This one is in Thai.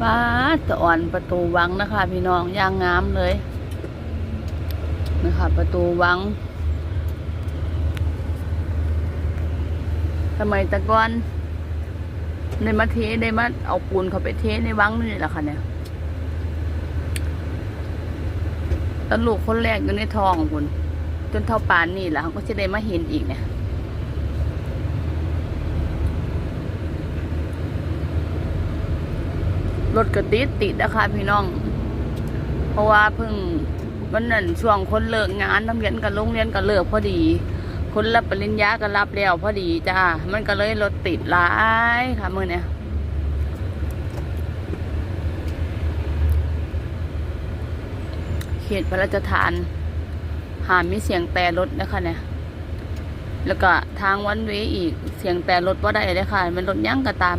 ป้าดสะอ่อนประตูวังนะคะ พี่น้องย่างงามเลย นะคะ ประตูวังทำไมตะกอนในมาเทได้มาเอาปูนเขาไปเทในวังนี่แหละค่ะเนี่ยแล้วลูกคนแรกอยู่ในทองคุณจนเท่าปานนี่แหละเขาก็จะได้มาเห็นอีกเนี่ย รถก็ติดติดนะคะพี่น้อง เพราะว่าเพิ่งวันนั้นช่วงคนเลิกงานทำเรียนกับโรงเรียนก็เลิกพอดี คนรับปริญญาก็รับแล้วพอดีจ้า มันก็เลยรถติดหลายค่ะมื่อเนี้ยเขตพระราชทาน หามมีเสียงแต่รถนะคะเนี่ยแล้วก็ทางวันเวอีกเสียงแต่รถว่าได้เลยค่ะ มันรถยั้งก็ตาม